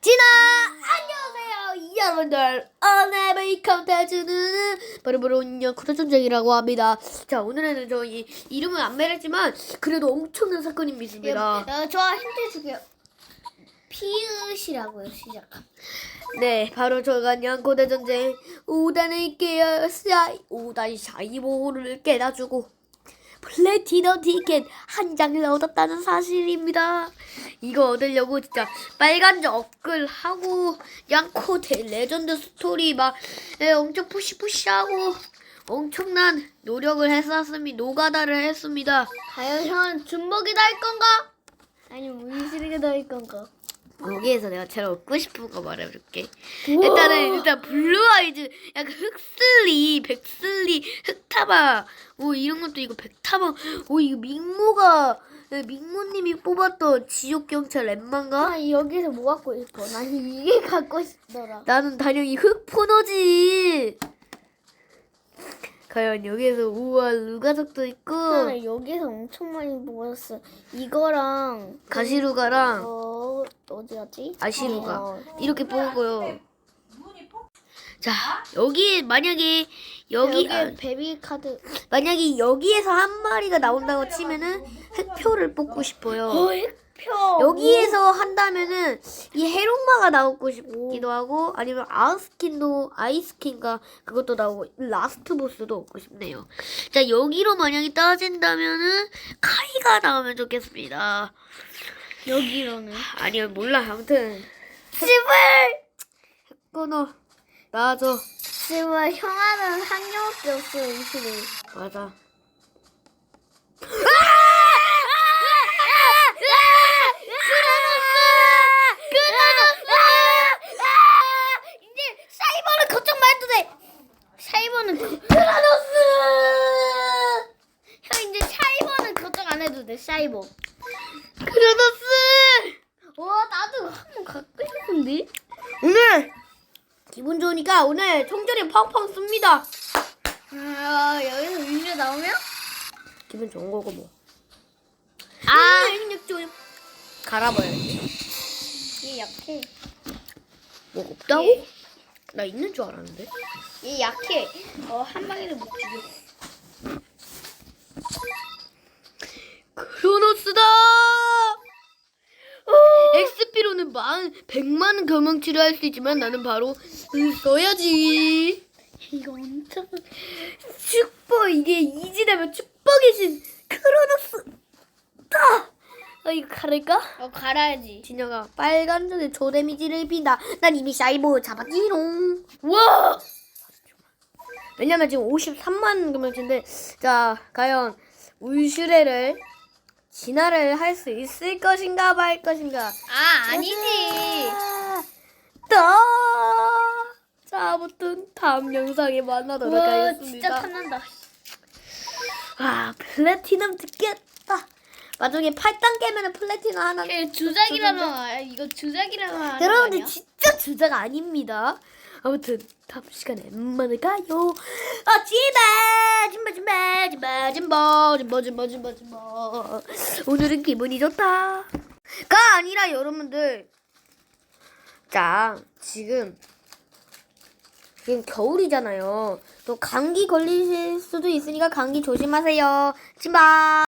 진아 안녕하세요 여러분들 오늘의 컨텐츠는 바로바로 인형 쿠타전쟁이라고 합니다 자 오늘은 저희 이름은 안 말했지만 그래도 엄청난 사건이 있습니다 어, 저 힌트 줄게요. 피읍이라고요 시작. 네 바로 저가 냥코대전쟁 5단을 깨어 5단 샤이보호를 깨다주고 플래티넘 티켓 한 장을 얻었다는 사실입니다. 이거 얻으려고 진짜 빨간 적글 하고 양코 대 레전드 스토리 막 에, 엄청 푸시푸시하고 엄청난 노력을 했었습니다. 노가다를 했습니다. 과연 형은 준복이 날 건가? 아니면 우유시리가 날 건가? 여기에서 내가 제일 얻고 싶은 거 말해줄게. 일단은 일단 블루 아이즈 약간 흑슬리, 백슬리, 흑타바 뭐 이런 것도 이거 백타바 오 이거 민모가 네, 민모님이 뽑았던 지옥 경찰 엠마인가? 아 여기서 뭐 갖고 싶어? 난 이게 갖고 싶더라. 나는 당연히 흑포너지. 과연 여기에서 우와 루가석도 있고 나는 여기서 엄청 많이 모았어. 이거랑 가시루가랑 어 어디였지? 아시루가 어, 이렇게 뽑고요. 자 여기 만약에 여기 아, 베비 카드. 만약에 여기에서 한 마리가 나온다고 치면은 흑표를 뽑고 싶어요. 표. 여기에서 한다면은 이 해롱마가 나오고 싶기도 하고 아니면 아우스킨도 아이스킨가 그것도 나오고 라스트 보스도 얻고 싶네요. 자 여기로 만약에 따진다면은 카이가 나오면 좋겠습니다. 여기로는. 아니요 몰라 아무튼 씨발. 끊어 나와줘 씨발 형아는 한 개밖에 없어 이시리. 맞아. 걱정 싶은데. 오늘 기분 좋으니까 오늘 총절이 팡팡 씁니다. 아 여기서 위에 나오면? 기분 좋은 거고 뭐. 아. 능력 좀 갈아봐야지. 얘 약해. 뭐 없다고? 나 있는 줄 알았는데. 얘 약해. 어 한 방에도 못 죽여. 크로노스다. 엑스피로는 만 100만 경험치를 할수 있지만 나는 바로 음, 써야지. 이거 엄청. 축복 이게 이지되면 축복의 신 크로노스. 다. 어 이거 가를까? 어 갈아야지. 진영아 빨간 전에 조 데미지를 빈다. 난 이미 사이버 잡았지롱. 와. 왜냐면 지금 53만 경험치인데 자 과연 울슈레를 진화를 할 수 있을 것인가 말 것인가. 아 아니지. 또. 자 아무튼 다음 영상에 만나도록 와 하겠습니다. 진짜 탐난다. 와 플래티넘 듣겠다. 나중에 8단 깨면은 플래티넘 하나. 말. 이거 주작이라는 말. 여러분들 진짜 주작 아닙니다. 아무튼 다음 시간에 가요. 아 집에 짐바 짐바 짐바 짐바 짐바 짐바 짐바 짐바 오늘은 기분이 좋다가 아니라 여러분들 자 지금 지금 겨울이잖아요. 또 감기 걸리실 수도 있으니까 감기 조심하세요. 짐바